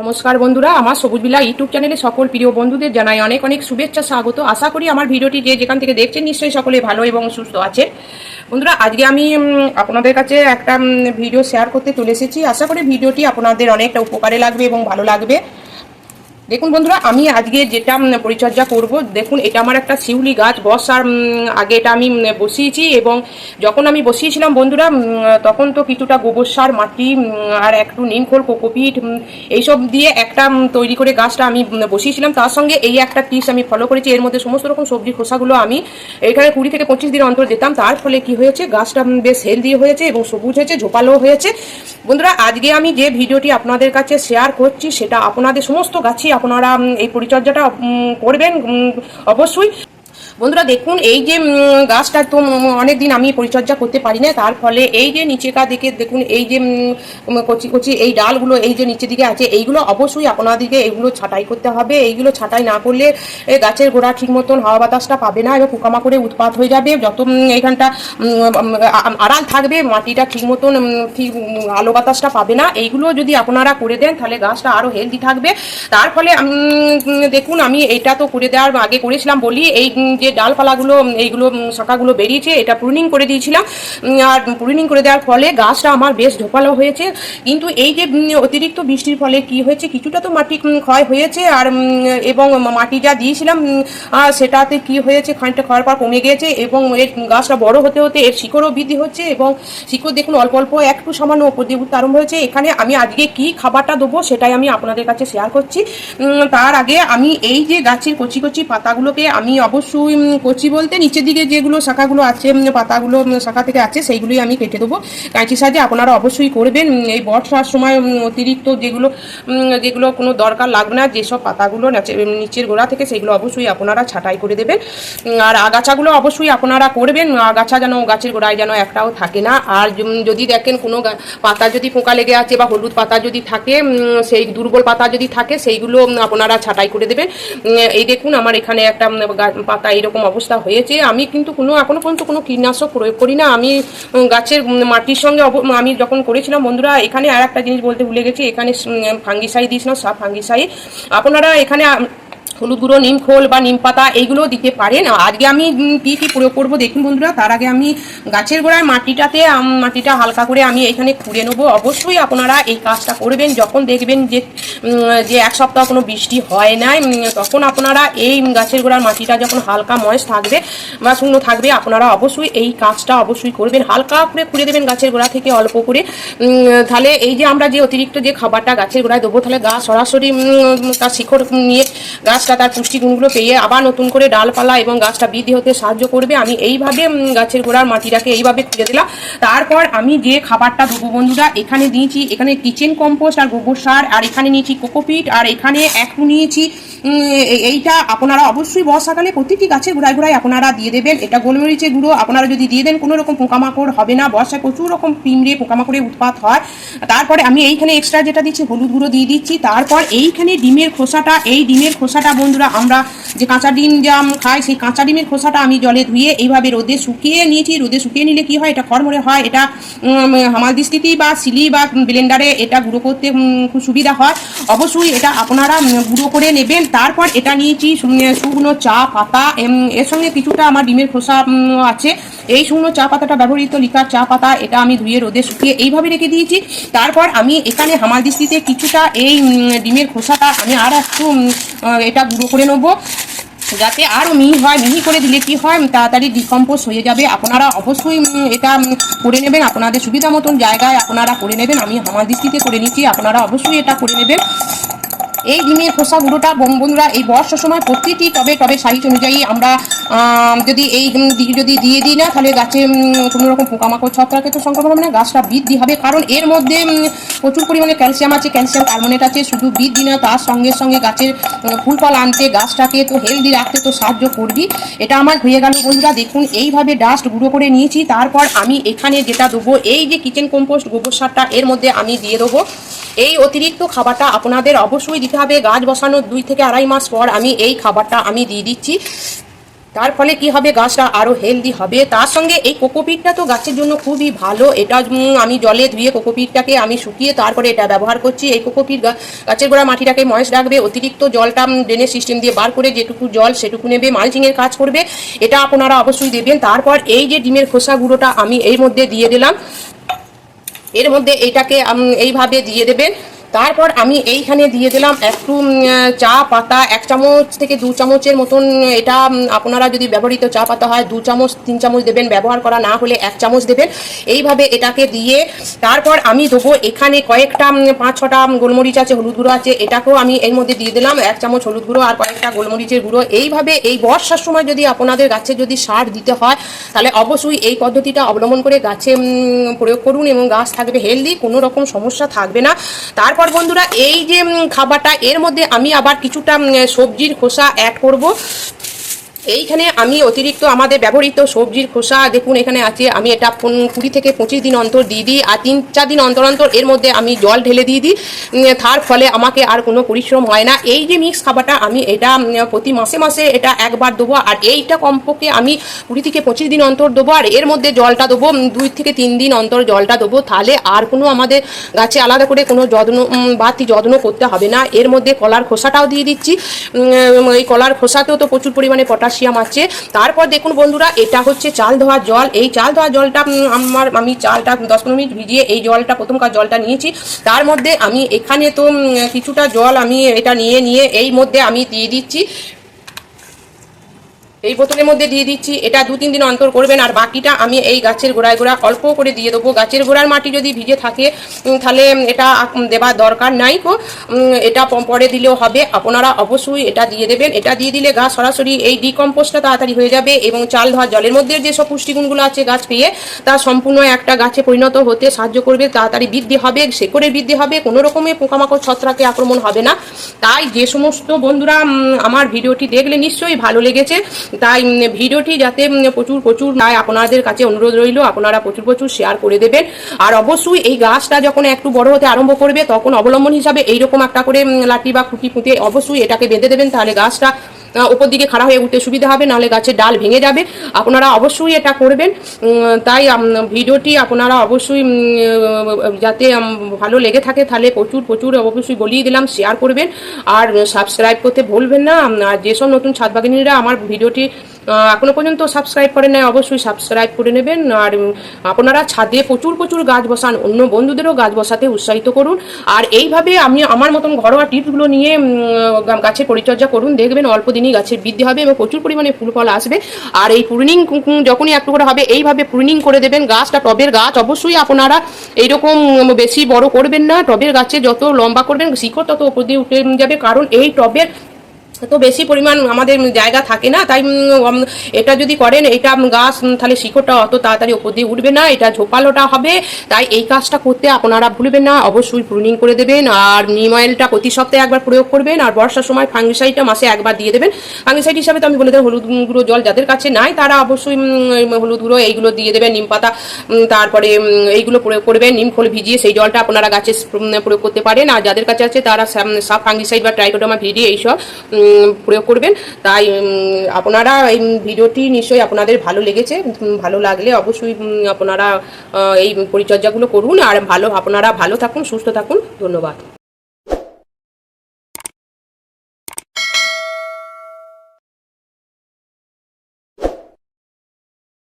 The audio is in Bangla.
নমস্কার বন্ধুরা, আমার সবুজ বিলা ইউটিউব চ্যানেলে সকল প্রিয় বন্ধুদের জানাই অনেক অনেক শুভেচ্ছা, স্বাগত। আশা করি আমার ভিডিওটি যে যেখান থেকে দেখছেন, নিশ্চয়ই সকলে ভালো এবং সুস্থ আছে বন্ধুরা, আজকে আমি আপনাদের কাছে একটা ভিডিও শেয়ার করতে চলে এসেছি। আশা করি ভিডিওটি আপনাদের অনেকটা উপকারে লাগবে এবং ভালো লাগবে। দেখুন বন্ধুরা আমি আজকে যেটা পরিচর্যা করব দেখুন এটা আমার একটা শিউলি গাছ উম, আগে এটা আমি বসিয়েছি এবং যখন আমি বসিয়েছিলাম বন্ধুরা তখন তো কিছুটা গোবর সার মাটি আর একটু নিমখোল কোকোপিট এইসব দিয়ে একটা তৈরি করে গাছটা আমি বসিয়েছিলাম। তার সঙ্গে এই একটা টিপস আমি ফলো করেছি এর মধ্যে সমস্ত রকম সবজি খোসাগুলো আমি এখানে কুড়ি থেকে পঁচিশ দিন অন্তর দিতাম। তার ফলে কি হয়েছে গাছটা বেশ হেলদি হয়েছে এবং সবুজ হয়েছে ঝোপালো হয়েছে। বন্ধুরা আজকে আমি যে ভিডিওটি আপনাদের কাছে শেয়ার করছি সেটা আপনাদের সমস্ত গাছই আপনারা এই পরিচর্যাটা করবেন অবশ্যই। বন্ধুরা দেখুন এই যে গাছটা তো অনেক দিন আমি পরিচর্যা করতে পারি না তার ফলে এই যে নিচেকা দিকে দেখুন এই যে কচি কচি এই ডালগুলো এই যে নিচের দিকে আছে এইগুলো অবশ্যই আপনাদেরকে এগুলো ছাঁটাই করতে হবে। এইগুলো ছাঁটাই না করলে গাছের গোড়া ঠিক মতন হাওয়া বাতাসটা পাবে না এবং পোকামাকড়ে উৎপাত হয়ে যাবে। যত এইখানটা আড়াল থাকবে মাটিটা ঠিক মতন ঠিক আলো বাতাসটা পাবে না। এইগুলো যদি আপনারা করে দেন তাহলে গাছটা আরও হেলদি থাকবে। তার ফলে দেখুন আমি এটা তো করে দেওয়ার আগে করেছিলাম বলি এই উম, যে ডালপালাগুলো এইগুলো শাখাগুলো বেরিয়েছে, এটা প্রুনিং করে দিয়েছিলাম। আর প্রুনিং করে দেওয়ার ফলে গাছটা আমার বেশ ঝোপালো হয়েছে। কিন্তু এই যে অতিরিক্ত বৃষ্টির ফলে কি হয়েছে, কিছুটা তো মাটি ক্ষয় হয়েছে। আর এবং মাটি যা দিয়েছিলাম সেটাতে কি হয়েছে, খানিকটা ক্ষয়ের পর কমে গিয়েছে এবং এর গাছটা বড় হতে হতে এর শিকড়ও বৃদ্ধি হচ্ছে এবং শিকড় দেখুন অল্প অল্প, একটু সামান্য উপর দিয়ে উঠতে আরম্ভ হয়েছে। এখানে আমি আজকে কি খাবারটা দেবো সেটাই আমি আপনাদের কাছে শেয়ার করছি। তার আগে আমি এই যে গাছের কচি কচি পাতাগুলোকে আমি অবশ্যই কচি বলতে নিচের দিকে যেগুলো শাখাগুলো আছে পাতাগুলো শাখা থেকে আছে, সেইগুলোই আমি কেটে দেবো। কাঁচি সাহায্যে আপনারা অবশ্যই করবেন। এই বর্ষার সময় অতিরিক্ত যেগুলো যেগুলো কোনো দরকার লাগবে না, যেসব পাতাগুলো নিচের গোড়া থেকে সেগুলো অবশ্যই আপনারা ছাঁটাই করে দেবেন। আর আগাছাগুলো অবশ্যই আপনারা করবেন। আগাছা যেন গাছের গোড়ায় যেন একটাও থাকে না। আর যদি দেখেন কোনো পাতা যদি পোকা লেগে আছে বা হলুদ পাতা যদি থাকে সেই দুর্বল পাতা যদি থাকে, সেইগুলো আপনারা ছাঁটাই করে দেবেন। এই দেখুন আমার এখানে একটা পাতা এরকম অবস্থা হয়েছে। আমি কিন্তু কোনো এখনও পর্যন্ত কোনো কীটনাশক প্রয়োগ করি না। আমি গাছের মাটির সঙ্গে আমি যখন করেছিলাম, বন্ধুরা, এখানে আর একটা জিনিস বলতে ভুলে গেছি। এখানে ফাঙ্গিসাই দিয়েছিলাম সাপ ফাঙ্গিসাই আপনারা এখানে হলুদ গুঁড়ো, নিম খোল বা নিম পাতা এইগুলো দিতে পারেন। আজকে আমি কি কি প্রয়োগ করব দেখুন বন্ধুরা, তার আগে আমি গাছের গোড়ায় মাটিটাতে মাটিটা হালকা করে আমি এখানে খুঁড়ে নেব। অবশ্যই আপনারা এই কাজটা করবেন, যখন দেখবেন যে যে এক সপ্তাহ কোনো বৃষ্টি হয় নাই তখন আপনারা এই গাছের গোড়ার মাটিটা যখন হালকা ময়েস থাকবে বা শুকনো থাকবে, আপনারা অবশ্যই এই কাজটা অবশ্যই করবেন। হালকা করে খুঁড়ে দেবেন গাছের গোড়া থেকে অল্প করে। তাহলে এই যে আমরা যে অতিরিক্ত যে খাবারটা গাছের গোড়ায় দেবো, তাহলে গাছ সরাসরি তার শিকড় নিয়ে গাছটা তার পুষ্টিগুণগুলো পেয়ে আবার নতুন করে ডালপালা এবং গাছটা বৃদ্ধি হতে সাহায্য করবে। আমি এইভাবে গাছের গোড়ার মাটিটাকে এইভাবে খুঁজে দিলাম। তারপর আমি যে খাবারটা দেবো বন্ধুরা, এখানে দিয়েছি, এখানে কিচেন কম্পোস্ট আর গোবর সার, আর এখানে নিয়েছি কোকোপিট আর এখানে একটু নিয়েছি এইটা আপনারা অবশ্যই বর্ষাকালে প্রতিটি গাছে গোড়ায় গোড়ায় আপনারা দিয়ে দেবেন। এটা গোলমরিচের গুঁড়ো, আপনারা যদি দিয়ে দেন, কোনো রকম পোকামাকড় হবে না। বর্ষায় প্রচুর রকম পিমড়ে পোকামাকড়ে উৎপাত হয়। তারপরে আমি এইখানে এক্সট্রা যেটা দিচ্ছি, হলুদ গুঁড়ো দিয়ে দিচ্ছি। তারপর এইখানে ডিমের খোসাটা, এই ডিমের খোসাটা বন্ধুরা, আমরা যে কাঁচা ডিম যা খাই, সেই কাঁচা ডিমের খোসাটা আমি জলে ধুয়ে এইভাবে রোদে শুকিয়ে নিয়েছি। রোদে শুকিয়ে নিলে কি হয়? এটা খড়মড়ে হয়। এটা হামাল দৃষ্টিতে বা সিলি বা ব্লেন্ডারে এটা গুঁড়ো করতে খুব সুবিধা হয়। অবশ্যই এটা আপনারা গুঁড়ো করে নেবেন। তারপর এটা নিয়েছি শুকনো শুকনো চা, পাতা এর সঙ্গে কিছুটা আমার ডিমের খোসা আছে। এই শুকনো চা পাতাটা ব্যবহৃত লিকার চা পাতা, এটা আমি ধুয়ে রোদে শুকিয়ে এইভাবে রেখে দিয়েছি। তারপর আমি এখানে হামালদিস্তিতে কিছুটা এই ডিমের খোসাটা আমি আর একটু এটা গুঁড়ো করে নেব। যাতে আরও মিহি হয়, মিহি করে দিলে কি হয় তাড়াতাড়ি ডিকম্পোজ হয়ে যাবে। আপনারা অবশ্যই এটা করে নেবেন। আপনাদের সুবিধা মতন জায়গায় আপনারা করে নেবেন। আমি আমার দৃষ্টিতে করে নিচ্ছি। আপনারা অবশ্যই এটা করে নেবেন। এই ডিমের খোসা গুঁড়োটা বন- বন্ধুরা এই বর্ষার সময় প্রতিটি টবে টবে সাইজ অনুযায়ী আমরা যদি এই যদি দিয়ে দিই না, তাহলে গাছে কোনো রকম পোকামাকড় ছত্রাকে তো সংক্রমণ হবে না, গাছটা বৃদ্ধি হবে। কারণ এর মধ্যে প্রচুর পরিমাণে ক্যালসিয়াম আছে, ক্যালসিয়াম কার্বনেট আছে, শুধু বৃদ্ধি না, তার সঙ্গে সঙ্গে গাছের ফুল ফল আনতে, গাছটাকে তো হেলদি রাখতে তো সাহায্য করবি। এটা আমার হয়ে গেল বন্ধুরা, দেখুন, এইভাবে ডাস্ট গুঁড়ো করে নিয়েছি, তারপর আমি এখানে যেটা দেবো, এই যে কিচেন কম্পোস্ট গোবর সারটা, এর মধ্যে আমি দিয়ে দেবো। এই অতিরিক্ত খাবারটা আপনাদের অবশ্যই দিতে হবে গাছ বসানোর দুই থেকে আড়াই মাস পর আমি এই খাবারটা আমি দিয়ে দিচ্ছি। তার ফলে কি হবে? গাছটা আরও হেলদি হবে। তার সঙ্গে এই কোকোপিটটা তো গাছের জন্য খুবই ভালো। এটা আমি জলে ধুয়ে কোকোপিটটাকে আমি শুকিয়ে তারপরে এটা ব্যবহার করছি। এই কোকোপিট গাছের গোড়া মাটিটাকে ময়েস রাখবে। অতিরিক্ত জলটা ড্রেনের সিস্টেম দিয়ে বার করে যেটুকু জল সেটুকু নেবে মালচিংয়ের কাজ করবে। এটা আপনারা অবশ্যই দেবেন। তারপর এই যে ডিমের খোসা গুঁড়োটা আমি এর মধ্যে দিয়ে দিলাম। এর মধ্যে এটাকে এইভাবে দিয়ে দেবেন। তারপর আমি এইখানে দিয়ে দিলাম একটু চা পাতা, এক চামচ থেকে দু চামচের মতন এটা আপনারা যদি ব্যবহৃত চা পাতা হয়, দু চামচ, তিন চামচ দেবেন, ব্যবহার করা না হলে এক চামচ দেবেন। এইভাবে এটাকে দিয়ে তারপর আমি দেবো এখানে কয়েকটা পাঁচ ছটা গোলমরিচ আছে, হলুদ গুঁড়ো আছে, এটাকেও আমি এর মধ্যে দিয়ে দিলাম, এক চামচ হলুদ গুঁড়ো আর কয়েকটা গোলমরিচের গুঁড়ো। এইভাবে এই বর্ষার সময় যদি আপনাদের গাছে যদি সার দিতে হয়, তাহলে অবশ্যই এই পদ্ধতিটা অবলম্বন করে গাছে প্রয়োগ করুন এবং গাছ থাকবে হেলদি, কোনো রকম সমস্যা থাকবে না। তারপর বন্ধুরা এই যে খাবারটা এর মধ্যে আমি আবার কিছুটা সবজির খোসা অ্যাড করব। এইখানে আমি অতিরিক্ত আমাদের ব্যবহৃত সবজির খোসা, দেখুন এখানে আছে, আমি এটা কুড়ি থেকে পঁচিশ দিন অন্তর দিয়ে দিই, আর তিন চার দিন অন্তর অন্তর এর মধ্যে আমি জল ঢেলে দিয়ে দিই তার ফলে আমাকে আর কোনো পরিশ্রম হয় না। এই যে মিক্স খাবারটা আমি এটা প্রতি মাসে মাসে এটা একবার দেবো, আর এইটা কমপক্ষে আমি কুড়ি থেকে পঁচিশ দিন অন্তর দেবো, আর এর মধ্যে জলটা দেবো দুই থেকে তিন দিন অন্তর জলটা দেবো, তাহলে আর কোনো আমাদের গাছে আলাদা করে কোনো যত্ন বাড়তি যত্ন করতে হবে না। এর মধ্যে কলার খোসাটাও দিয়ে দিচ্ছি এই কলার খোসাতেও তো প্রচুর পরিমাণে পটাশিয়াম আছে। তারপর দেখুন বন্ধুরা, এটা হচ্ছে চাল ধোয়া জল। এই চাল ধোয়া জলটা আমার, আমি চালটা দশ পনেরো মিনিট ভিজিয়ে এই জলটা, প্রথমকার জলটা নিয়েছি। তার মধ্যে আমি এখানে তো কিছুটা জল আমি এটা নিয়ে নিয়ে এই মধ্যে আমি দিয়ে দিচ্ছি। এই বোতলের মধ্যে দিয়ে দিচ্ছি। এটা দু, তিন দিন অন্তর করবেন, আর বাকিটা আমি এই গাছের গোড়ায় গোড়া অল্প করে দিয়ে দেবো। গাছের গোড়ার মাটি যদি ভিজে থাকে তাহলে এটা দেবার দরকার নাই কো এটা পরে দিলেও হবে। আপনারা অবশ্যই এটা দিয়ে দেবেন। এটা দিয়ে দিলে গাছ সরাসরি এই ডিকম্পোস্টটা তাড়াতাড়ি হয়ে যাবে এবং চাল ধোয়া, জলের মধ্যে যেসব পুষ্টিগুণগুলো আছে গাছ পেয়ে, তা সম্পূর্ণ একটা গাছে পরিণত হতে সাহায্য করবে। তাড়াতাড়ি বৃদ্ধি হবে শেকড়ের বৃদ্ধি হবে, কোনো রকমের পোকামাকড়, ছত্রাকে আক্রমণ হবে না। তাই যে সমস্ত বন্ধুরা আমার ভিডিওটি দেখলে নিশ্চয়ই ভালো লেগেছে। তাই ভিডিওটি যাতে প্রচুর প্রচুর তাই আপনাদের কাছে অনুরোধ রইল, আপনারা প্রচুর প্রচুর শেয়ার করে দেবেন। আর অবশ্যই এই গাছটা যখন একটু বড় হতে আরম্ভ করবে, তখন অবলম্বন হিসাবে এইরকম একটা করে লাঠি বা খুঁটি পুঁতে অবশ্যই এটাকে বেঁধে দেবেন, তাহলে গাছটা উপর দিকে খাড়া হয়ে উঠতে সুবিধা হবে, নাহলে গাছের ডাল ভেঙে যাবে। আপনারা অবশ্যই এটা করবেন। তাই ভিডিওটি আপনারা অবশ্যই যাতে ভালো লেগে থাকে, তাহলে প্রচুর প্রচুর অবশ্যই বলিয়ে দিলাম শেয়ার করবেন। আর সাবস্ক্রাইব করতে ভুলবেন না। আর যেসব নতুন ছাদ বাগানিরা আমার ভিডিওটি আহ, এখনও পর্যন্ত সাবস্ক্রাইব করেন নাই অবশ্যই সাবস্ক্রাইব করে নেবেন। আর আপনারা ছাদে প্রচুর প্রচুর গাছ বসান অন্য বন্ধুদেরও গাছ বসাতে উৎসাহিত করুন। আর এইভাবে আমি আমার মতন ঘরোয়া টিপসগুলো নিয়ে গাছের পরিচর্যা করুন। দেখবেন অল্প দিনই গাছের বৃদ্ধি হবে এবং প্রচুর পরিমাণে ফুল ফল আসবে। আর এই প্রুনিং যখনই একটু করে হবে এইভাবে প্রুনিং করে দেবেন। গাছটা টবের গাছ অবশ্যই আপনারা এইরকম বেশি বড় করবেন না। টবের গাছে যত লম্বা করবেন শিকড় তত উপর দিয়ে উঠে যাবে। কারণ এই টবের তো বেশি পরিমাণ আমাদের জায়গা থাকে না, তাই এটা যদি করেন, এটা গাছ তাহলে শিকড়টা অত তাড়াতাড়ি ওপর দিয়ে উঠবে না, এটা ঝোপালোটা হবে, তাই এই কাজটা করতে আপনারা ভুলবেন না, অবশ্যই প্রুনিং করে দেবেন, আর নিম অয়েলটা প্রতি সপ্তাহে একবার প্রয়োগ করবেন, আর বর্ষার সময় ফাঙ্গিসাইডটা মাসে একবার দিয়ে দেবেন। ফাঙ্গিসাইড হিসাবে তো আমি বলে দেবো হলুদ গুঁড়ো জল যাদের কাছে নাই, তারা অবশ্যই হলুদ গুঁড়ো, এইগুলো দিয়ে দেবেন, নিম পাতা তারপরে এইগুলো প্রয়োগ করবেন, নিম খোল ভিজিয়ে সেই জলটা আপনারা গাছে প্রয়োগ করতে পারেন, আর যাদের কাছে আছে তারা সাব ফাঙ্গিসাইড বা ট্রাইকোডামা ভিডি এইসব প্রয়োগ করবেন। তাই আপনারা এই ভিডিওটি নিশ্চয়ই আপনাদের ভালো লেগেছে। ভালো লাগলে অবশ্যই আপনারা এই পরিচর্যাগুলো করুন। আর ভালো, আপনারা ভালো থাকুন, সুস্থ থাকুন। ধন্যবাদ।